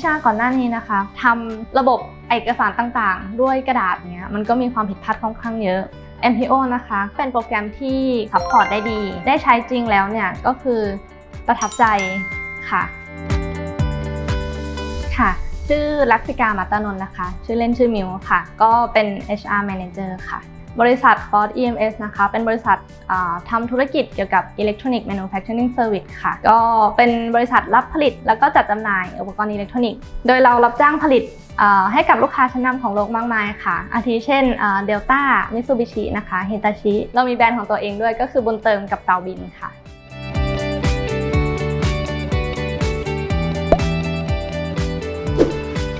HR ก่อนหน้านี้นะคะทำระบบเอกสารต่างๆ ด้วยกระดาษเนี้ยมันก็มีความผิดพลาดค่อนข้างเยอะ MPO นะคะ เป็นโปรแกรมที่ซัพพอร์ตได้ดี ได้ใช้จริงแล้วเนี่ยก็คือประทับใจค่ะ ค่ะ ชื่อลักษิกามาตานนท์นะคะ ชื่อเล่นชื่อมิวค่ะ ก็เป็น HR Manager ค่ะ บริษัท Ford EMS นะคะ เป็นบริษัททำธุรกิจเกี่ยวกับ Electronic Manufacturing Service ค่ะ ก็เป็นบริษัทรับผลิต แล้วก็จัดจำหน่ายอุปกรณ์อิเล็กทรอนิกส์ โดยเรารับจ้างผลิตให้กับลูกค้าชั้นนำของโลกมากมายค่ะ อาทิเช่นเดลต้ามิซูบิชินะคะ ฮิตาชิ เรามีแบรนด์ของตัวเองด้วยก็คือบุญเติมกับเตาบินค่ะ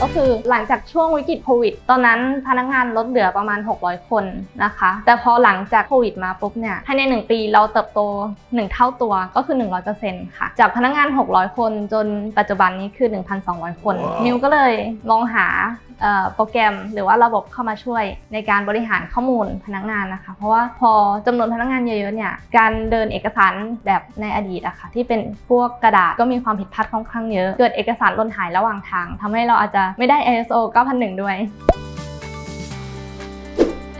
ก็คือหลังจากช่วงวิกฤตโควิด ตอนนั้นพนักงานลดเหลือประมาณ 600 คนนะคะ แต่พอหลังจากโควิดมาปุ๊บเนี่ยภายใน 1 ปีเราเติบโต 1 เท่าตัวก็คือ 100%ค่ะ จากพนักงาน 600 คนจนปัจจุบันนี้คือ 1,200 คนว้าวมิวก็เลยลองหาเอ่อ โปรแกรมหรือว่าระบบเข้ามาช่วยในการบริหารข้อมูลพนักงานนะคะ เพราะว่าพอจำนวนพนักงานเยอะๆเนี่ยการเดินเอกสารแบบในอดีตอะค่ะที่เป็นพวกกระดาษก็มีความผิดพลาดค่อนข้างเยอะ เกิดเอกสารล่นหายระหว่างทางทำให้เราอาจจะไม่ได้ ISO 9001 ด้วย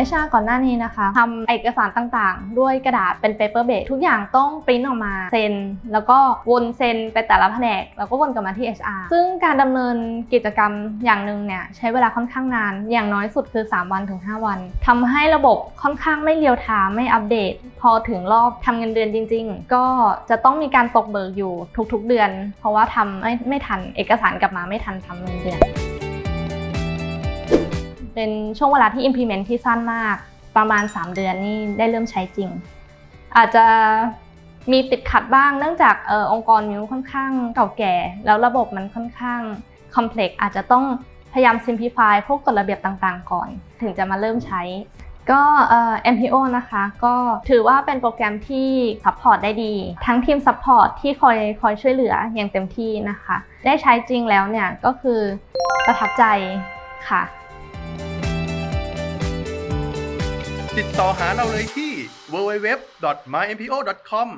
HR ก่อนหน้านี้นะคะทำเอกสารต่างๆ ด้วยกระดาษเป็น paper base ทุกอย่างต้องปริ้นออกมาเซ็น แล้วก็วนเซ็นไปแต่ละแผนก แล้วก็วนกลับมาที่ HR ซึ่งการดำเนินกิจกรรมอย่างหนึ่งเนี่ยใช้เวลาค่อนข้างนาน อย่างน้อยสุดคือ 3 วันถึง 5 วันทำให้ระบบค่อนข้างไม่เรียวไทม์ไม่อัปเดต พอถึงรอบทำเงินเดือนจริง ๆ ก็จะต้องมีการตกเบิกอยู่ทุกๆเดือน เพราะว่าทำไม่ไม่ทันเอกสารกลับมาไม่ทันทำเงินเดือน เป็นช่วงเวลาที่ implement ที่สั้นมาก ประมาณ 3 เดือนนี่ได้เริ่มใช้จริง อาจจะมีติดขัดบ้างเนื่องจากอองค์กรมิวค่อนข้างเก่าแก่ แล้วระบบมันค่อนข้าง complex อาจจะต้องพยายาม simplify พวกกฎระเบียบต่างๆ ก่อน ถึงจะมาเริ่มใช้ ก็ MPO นะคะ ก็ถือว่าเป็นโปรแกรมที่ support ได้ดี ทั้งทีม support ที่คอยคอยช่วยเหลืออย่างเต็มที่นะคะ ได้ใช้จริงแล้วเนี่ยก็คือประทับใจค่ะ ติดต่อหาเราเลยที่ www.mympo.com